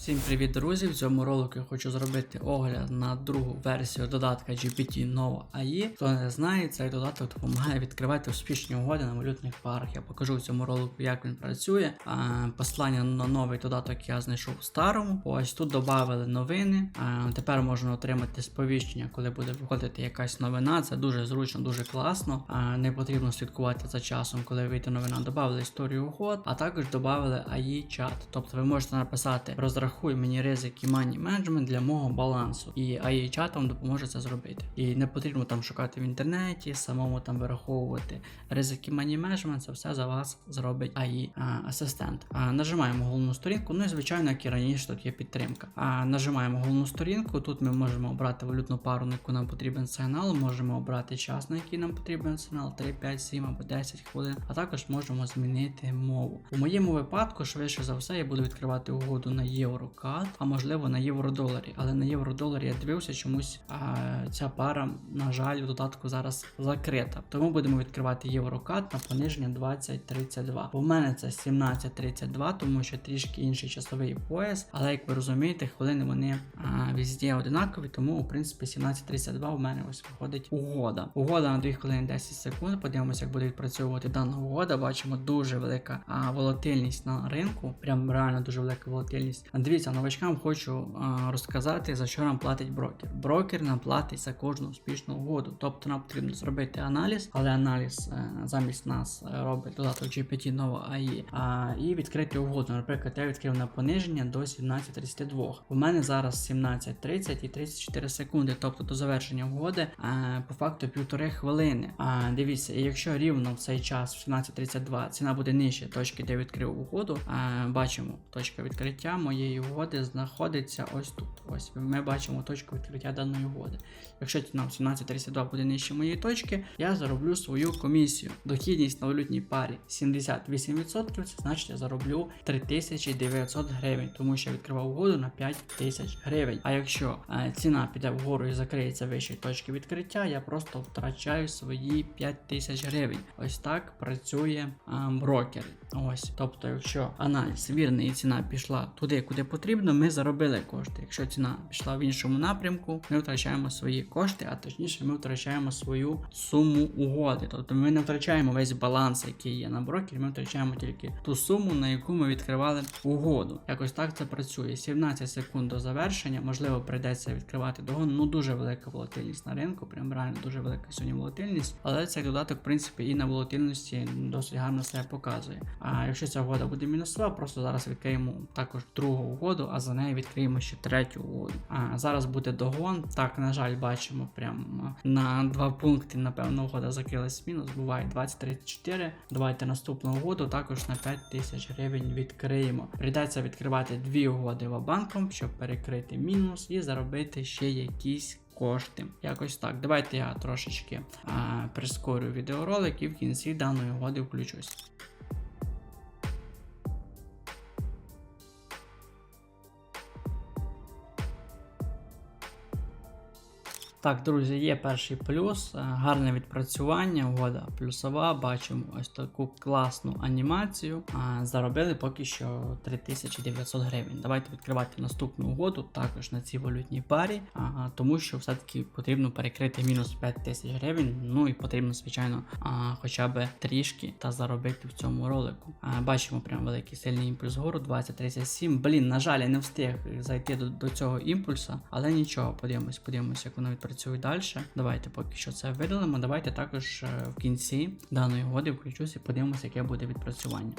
Всім привіт, друзі! В цьому ролику я хочу зробити огляд на другу версію додатка GPT Nova AI. Хто не знає, цей додаток допомагає відкривати успішні угоди на валютних парах. Я покажу в цьому ролику, як він працює. Послання на новий додаток я знайшов у старому. Ось тут додали новини. Тепер можна отримати сповіщення, коли буде виходити якась новина. Це дуже зручно, дуже класно. Не потрібно слідкувати за часом, коли вийде новина. Добавили історію угод, а також додали AI чат. Тобто ви можете написати розрахуй мені ризики money management для мого балансу. І AI чат вам допоможе це зробити. І не потрібно там шукати в інтернеті, самому там вираховувати ризики money management, це все за вас зробить AI асистент. Нажимаємо головну сторінку. Ну і звичайно, як і раніше, тут є підтримка. А, Нажимаємо головну сторінку. Тут ми можемо обрати валютну пару, на яку нам потрібен сигнал. Можемо обрати час, на який нам потрібен сигнал 3, 5, 7 або 10 хвилин. А також можемо змінити мову. У моєму випадку, швидше за все, я буду відкривати угоду на єврокад, а можливо на євро-доларі. Але на євро-доларі я дивився, чомусь а, ця пара, на жаль, в додатку зараз закрита. Тому будемо відкривати єврокад на пониження 20.32. У мене це 17.32, тому що трішки інший часовий пояс. Але як ви розумієте, хвилини вони а, везде одинакові, тому в принципі 17.32 у мене ось виходить угода. Угода на 2 хвилини 10 секунд. Подивимося, як буде відпрацьовувати дана угода. Бачимо дуже велика а, волатильність на ринку. Прям реально дуже велика волатильність. А Дивіться, новачкам хочу розказати, за що нам платить брокер. Брокер нам платить за кожну успішну угоду. Тобто нам потрібно зробити аналіз, але аналіз е, замість нас е, робить додаток GPT Nova AI і відкрити угоду. Наприклад, я відкрив на пониження до 17.32. У мене зараз 17.30 і 34 секунди, тобто до завершення угоди а, по факту півтори хвилини. А, дивіться, і якщо рівно в цей час, в 17.32, ціна буде нижче точки, де відкрив угоду. Бачимо, точка відкриття моєї угоди знаходиться ось тут. Ось ми бачимо точку відкриття даної угоди. Якщо ціна в 17.32 буде нижче моєї точки, я зароблю свою комісію. Дохідність на валютній парі 78%, це значить я зароблю 3900 гривень, тому що я відкривав угоду на 5000 гривень. А якщо е, ціна піде вгору і закриється вище точки відкриття, я просто втрачаю свої 5000 гривень. Ось так працює е, брокер. Ось, тобто, якщо аналіз вірний і ціна пішла туди, куди потрібно, ми заробили кошти. Якщо ціна пішла в іншому напрямку, ми втрачаємо свої кошти, а точніше, ми втрачаємо свою суму угоди. Тобто ми не втрачаємо весь баланс, який є на брокері, ми втрачаємо тільки ту суму, на яку ми відкривали угоду. Якось так це працює. 17 секунд до завершення, можливо, прийдеться відкривати догон. Ну дуже велика волатильність на ринку, прям реально дуже велика сьогодні волатильність. Але цей додаток, в принципі, і на волатильності досить гарно себе показує. А якщо ця угода буде мінусова, просто зараз відкриємо також другу угоду, а за нею відкриємо ще третю угоду. А зараз буде догон. Так, на жаль, бачимо прям на два пункти, напевно, угода закрилась мінус. Буває 20-34. Давайте наступну угоду також на 5 тисяч гривень відкриємо. Прийдеться відкривати дві угоди банком, щоб перекрити мінус і заробити ще якісь. Кошти. Якось так. Давайте я трошечки а, прискорю відеоролик і в кінці даної угоди включусь. Так, друзі, є перший плюс, е, гарне відпрацювання, угода плюсова. Бачимо ось таку класну анімацію. Заробили поки що 3900 гривень. Давайте відкривати наступну угоду, також на цій валютній парі, тому що все-таки потрібно перекрити мінус 5000 гривень. Ну і потрібно, звичайно, хоча б трішки та заробити в цьому ролику. Бачимо прям великий сильний імпульс вгору 2037. Блін, на жаль, я не встиг зайти до, до цього імпульса, але нічого, подивимось, подивимось, як воно відпрацює далі. Давайте поки що це видалимо. Давайте також е, в кінці даної угоди включусь і подивимося, яке буде відпрацювання.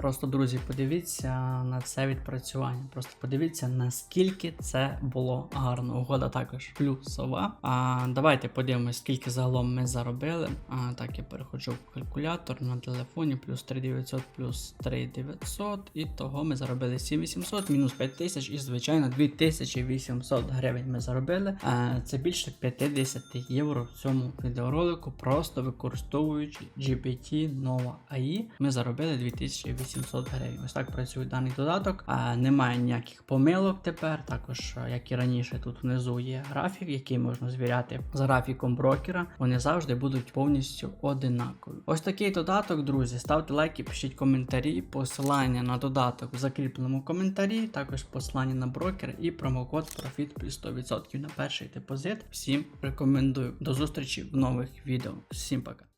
Просто, друзі, подивіться на це відпрацювання. Просто подивіться, наскільки це було гарно. Угода також плюсова. А давайте подивимось, скільки загалом ми заробили. А так, я переходжу в калькулятор на телефоні, плюс 3900, плюс 3900. І того ми заробили 7800, мінус 5000 і, звичайно, 2800 гривень ми заробили. А це більше 50 євро в цьому відеоролику, просто використовуючи GPT Nova AI. Ми заробили 2800 800 гривень. Ось так працює даний додаток. А, немає ніяких помилок тепер. Також, як і раніше, тут внизу є графік, який можна звіряти з графіком брокера. Вони завжди будуть повністю одинакові. Ось такий додаток, друзі. Ставте лайки, пишіть коментарі, посилання на додаток в закріпленому коментарі, також посилання на брокер і промокод Profit плюс 100% на перший депозит. Всім рекомендую. До зустрічі в нових відео. Всім пока.